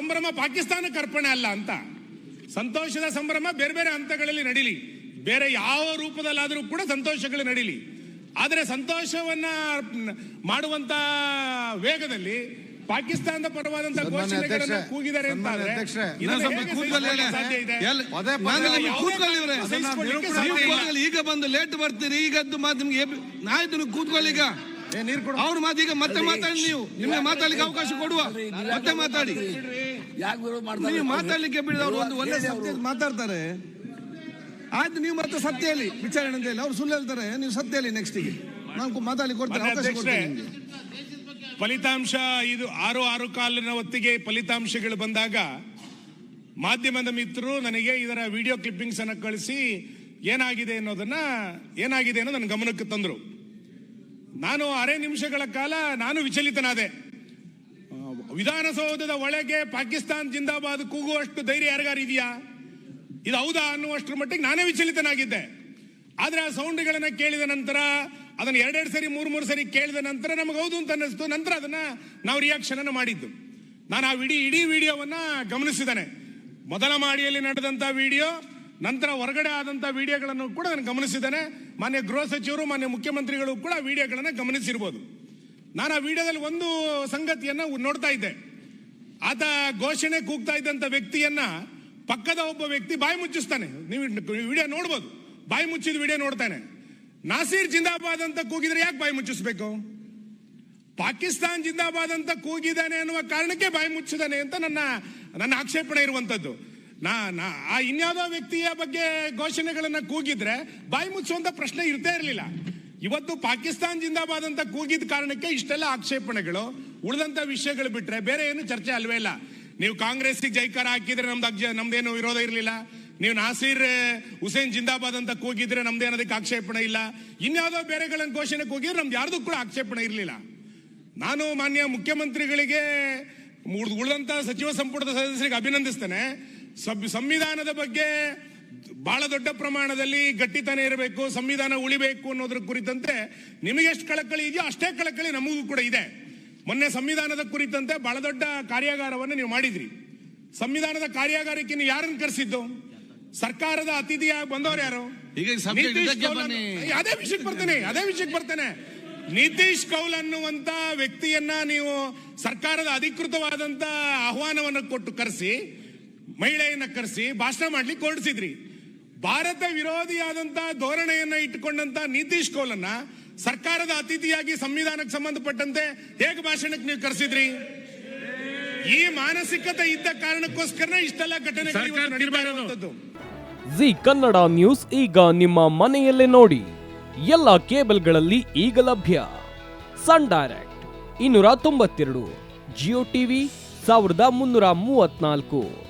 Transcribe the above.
ಸಂಭ್ರಮ ಪಾಕಿಸ್ತಾನಕ್ಕೆ ಅರ್ಪಣೆ ಅಲ್ಲ ಅಂತ. ಸಂತೋಷದ ಸಂಭ್ರಮ ಬೇರೆ ಬೇರೆ ಹಂತಗಳಲ್ಲಿ ನಡೀಲಿ. ಬೇರೆ ಯಾವ ರೂಪದಲ್ಲಾದರೂ ಕೂಡ ಸಂತೋಷಗಳು ನಡೀಲಿ. ಆದರೆ ಸಂತೋಷವನ್ನ ಮಾಡುವಂತ ವೇಗದಲ್ಲಿ ಪಾಕಿಸ್ತಾನದ ಪರವಾದಂತ ಘೋಷಣೆಗಳನ್ನ ಕೂಗಿದ್ದಾರೆ ಅಂತ. ಈಗ ಬಂದು ಲೇಟ್ ಬರ್ತೀರಿ ಈಗದ್ದು ಮಾತು ನಿಮ್ಗೆ ನಾಯ್ತು ಕೂತ್ಕೊಳ್ಳಿ ಈಗ ಏ ನೀರು ಕೊಡು ಅವ್ರ ಮಾತು ಈಗ ಮತ್ತೆ ಮಾತಾಡಿ ನೀವು. ನಿಮ್ಗೆ ಮಾತಾಡ್ಲಿಕ್ಕೆ ಅವಕಾಶ ಕೊಡುವ. ಮತ್ತೆ ಮಾತಾಡಿ. ಯಾಕೆ ವಿರೋಧ ಮಾಡ್ತಾರೆ? ನೀವು ಮಾತಾಡ್ಲಿಕ್ಕೆ ಬಿಡಿದ ಅವರು ಒಂದು ಒಳ್ಳೆ ಸತ್ಯ ಮಾತಾಡ್ತಾರೆ. ಆಯ್ತು ನೀವು ಮತ್ತೆ ಸತ್ಯ ಹೇಳಿ. ವಿಚಾರಣೆ ಅಂತ ಹೇಳಿ. ಅವ್ರು ಸುಳ್ಳು ಹೇಳ್ತಾರೆ. ನೀವು ಸತ್ಯ ಹೇಳಿ ನೆಕ್ಸ್ಟಿಗೆ ನಾವು ಮಾತಾಡ್ಲಿಕ್ಕೆ ಕೊಡ್ತೇನೆ ಅವಕಾಶ ಕೊಡ್ತೇನೆ ನಿಮ್ಗೆ. ಫಲಿತಾಂಶ ಇದು ಆರು ಆರು ಕಾಲಿನ ಹೊತ್ತಿಗೆ ಫಲಿತಾಂಶಗಳು ಬಂದಾಗ ಮಾಧ್ಯಮದ ಮಿತ್ರರು ನನಗೆ ಇದರ ವಿಡಿಯೋ ಕ್ಲಿಪ್ಪಿಂಗ್ಸ್ ಅನ್ನು ಕಳಿಸಿ ಏನಾಗಿದೆ ಅನ್ನೋದನ್ನ ಏನಾಗಿದೆ ಅನ್ನೋ ನನ್ನ ಗಮನಕ್ಕೆ ತಂದರು. ನಾನು ಅರೆ ನಿಮಿಷಗಳ ಕಾಲ ನಾನು ವಿಚಲಿತನಾದೆ. ವಿಧಾನಸೌಧದ ಒಳಗೆ ಪಾಕಿಸ್ತಾನ್ ಜಿಂದಾಬಾದ್ ಕೂಗುವಷ್ಟು ಧೈರ್ಯ ಯಾರಿಗಾರಿದೆಯಾ ಇದು ಹೌದಾ ಅನ್ನುವಷ್ಟರ ಮಟ್ಟಿಗೆ ನಾನೇ ವಿಚಲಿತನಾಗಿದ್ದೆ. ಆದ್ರೆ ಆ ಸೌಂಡ್ಗಳನ್ನ ಕೇಳಿದ ನಂತರ, ಅದನ್ನ ಎರಡೆರಡು ಸರಿ, ಮೂರು ಮೂರು ಸರಿ ಕೇಳಿದ ನಂತರ ನಮಗೆ ಹೌದು ಅಂತ ಅನ್ನಿಸ್ತು. ನಂತರ ಅದನ್ನ ನಾವು ರಿಯಾಕ್ಷನ್ ಅನ್ನು ಮಾಡಿದ್ದು. ನಾನು ಆ ಇಡೀ ಇಡೀ ವಿಡಿಯೋವನ್ನ ಗಮನಿಸಿದ್ದೇನೆ. ಮೊದಲ ಮಾಡಿಯಲ್ಲಿ ನಡೆದಂತ ವಿಡಿಯೋ, ನಂತರ ಹೊರಗಡೆ ಆದಂತ ವಿಡಿಯೋಗಳನ್ನು ಕೂಡ ನಾನು ಗಮನಿಸಿದ್ದೇನೆ. ಮಾನ್ಯ ಗೃಹ ಸಚಿವರು, ಮಾನ್ಯ ಮುಖ್ಯಮಂತ್ರಿಗಳು ಕೂಡ ವಿಡಿಯೋಗಳನ್ನ ಗಮನಿಸಿರ್ಬೋದು. ನಾನು ಆ ವಿಡಿಯೋದಲ್ಲಿ ಒಂದು ಸಂಗತಿಯನ್ನ ನೋಡ್ತಾ ಇದ್ದೆ. ಆತ ಘೋಷಣೆ ಕೂಗ್ತಾ ಇದ್ದಂತ ವ್ಯಕ್ತಿಯನ್ನ ಪಕ್ಕದ ಒಬ್ಬ ವ್ಯಕ್ತಿ ಬಾಯಿ ಮುಚ್ಚಿಸ್ತಾನೆ. ನೀವು ವಿಡಿಯೋ ನೋಡ್ಬೋದು. ಬಾಯಿ ಮುಚ್ಚಿದ ವಿಡಿಯೋ ನೋಡ್ತಾನೆ. ನಾಸೀರ್ ಜಿಂದಾಬಾದ್ ಅಂತ ಕೂಗಿದ್ರೆ ಯಾಕೆ ಬಾಯಿ ಮುಚ್ಚಿಸ್ಬೇಕು? ಪಾಕಿಸ್ತಾನ್ ಜಿಂದಾಬಾದ್ ಅಂತ ಕೂಗಿದಾನೆ ಅನ್ನುವ ಕಾರಣಕ್ಕೆ ಬಾಯಿ ಮುಚ್ಚಿದಾನೆ ಅಂತ ನನ್ನ ನನ್ನ ಆಕ್ಷೇಪಣೆ ಇರುವಂತದ್ದು. ನಾ ನಾ, ಆ ಇನ್ಯಾವುದೋ ವ್ಯಕ್ತಿಯ ಬಗ್ಗೆ ಘೋಷಣೆಗಳನ್ನ ಕೂಗಿದ್ರೆ ಬಾಯಿ ಮುಚ್ಚುವಂತ ಪ್ರಶ್ನೆ ಇರ್ತೇ ಇರಲಿಲ್ಲ. ಇವತ್ತು ಪಾಕಿಸ್ತಾನ್ ಜಿಂದಾಬಾದ್ ಅಂತ ಕೂಗಿದ ಕಾರಣಕ್ಕೆ ಇಷ್ಟೆಲ್ಲ ಆಕ್ಷೇಪಣೆಗಳು, ಉಳಿದಂತ ವಿಷಯಗಳು ಬಿಟ್ರೆ ಬೇರೆ ಏನು ಚರ್ಚೆ ಅಲ್ವೇ ಇಲ್ಲ. ನೀವು ಕಾಂಗ್ರೆಸ್ಗೆ ಜೈಕಾರ ಹಾಕಿದ್ರೆ ನಮ್ದು ಅಜ್ಜ ನಮ್ದೇನು ವಿರೋಧ ಇರಲಿಲ್ಲ. ನೀವು ನಾಸೀರ್, ಹುಸೇನ್ ಜಿಂದಾಬಾದ್ ಅಂತ ಕೂಗಿದ್ರೆ ನಮ್ದೇನು ಅದಕ್ಕೆ ಆಕ್ಷೇಪಣೆ ಇಲ್ಲ. ಇನ್ಯಾವುದೋ ಬೇರೆಗಳನ್ನ ಘೋಷಣೆ ಕೂಗಿದ್ರೆ ನಮ್ದು ಯಾರ್ದು ಕೂಡ ಆಕ್ಷೇಪಣೆ ಇರಲಿಲ್ಲ. ನಾನು ಮಾನ್ಯ ಮುಖ್ಯಮಂತ್ರಿಗಳಿಗೆ ಉಳ್ದ- ಉಳಿದಂತ ಸಚಿವ ಸಂಪುಟದ ಸದಸ್ಯರಿಗೆ ಅಭಿನಂದಿಸ್ತೇನೆ. ಸಂವಿಧಾನದ ಬಗ್ಗೆ ಬಹಳ ದೊಡ್ಡ ಪ್ರಮಾಣದಲ್ಲಿ ಗಟ್ಟಿತನ ಇರಬೇಕು ಸಂವಿಧಾನ ಉಳಿಬೇಕು ಅನ್ನೋದ್ರ ಕುರಿತಂತೆ ನಿಮಗೆ ಎಷ್ಟು ಕಳಕಳಿ ಇದೆಯೋ ಅಷ್ಟೇ ಕಳಕಳಿ ನಮಗೂ ಕೂಡ ಇದೆ. ಮೊನ್ನೆ ಸಂವಿಧಾನದ ಕುರಿತಂತೆ ಬಹಳ ದೊಡ್ಡ ಕಾರ್ಯಾಗಾರವನ್ನು ನೀವು ಮಾಡಿದ್ರಿ. ಸಂವಿಧಾನದ ಕಾರ್ಯಾಗಾರಕ್ಕೆ ನೀವು ಯಾರನ್ನು ಕರೆಸಿದ್ದು? ಸರ್ಕಾರದ ಅತಿಥಿಯಾಗಿ ಬಂದವರು ಯಾರು. ಅದೇ ವಿಷಯಕ್ಕೆ ಬರ್ತೇನೆ ಅದೇ ವಿಷಯಕ್ಕೆ ಬರ್ತೇನೆ. ನಿತೀಶ್ ಕೌಲ್ ಅನ್ನುವಂತ ವ್ಯಕ್ತಿಯನ್ನ ನೀವು ಸರ್ಕಾರದ ಅಧಿಕೃತವಾದಂತ ಆಹ್ವಾನವನ್ನು ಕೊಟ್ಟು ಕರೆಸಿ ಮಹಿಳೆಯನ್ನ ಕರೆಸಿ ಭಾಷಣ ಮಾಡ್ಲಿಕ್ಕೆ ಹೊರಡಿಸಿದ್ರಿ. ಭಾರತ ವಿರೋಧಿಯಾದಂತ ಧೋರಣೆಯನ್ನ ಇಟ್ಟುಕೊಂಡಂತ ನಿತೀಶ್ ಕೋಲನ್ನ ಸರ್ಕಾರದ ಅತಿಥಿಯಾಗಿ ಸಂವಿಧಾನಕ್ಕೆ ಸಂಬಂಧಪಟ್ಟಂತೆ ಹೇಗೆ ಭಾಷಣಕ್ಕೆ ನೀವು ಕರೆಸಿದ್ರಿ? ಈ ಮಾನಸಿಕತೆ ಇದ್ದ ಕಾರಣಕ್ಕೋಸ್ಕರ ಇಷ್ಟೆಲ್ಲ ಘಟನೆ ಜಿ ಕನ್ನಡ ನ್ಯೂಸ್ ಈಗ ನಿಮ್ಮ ಮನೆಯಲ್ಲೇ ನೋಡಿ. ಎಲ್ಲ ಕೇಬಲ್ಗಳಲ್ಲಿ ಈಗ ಲಭ್ಯ. ಸನ್ ಡೈರೆಕ್ಟ್ ಇನ್ನೂರ ತೊಂಬತ್ತೆರಡು ಜಿಯೋ ಟಿವಿ ಸಾವಿರದ ಮುನ್ನೂರ ಮೂವತ್ನಾಲ್ಕು.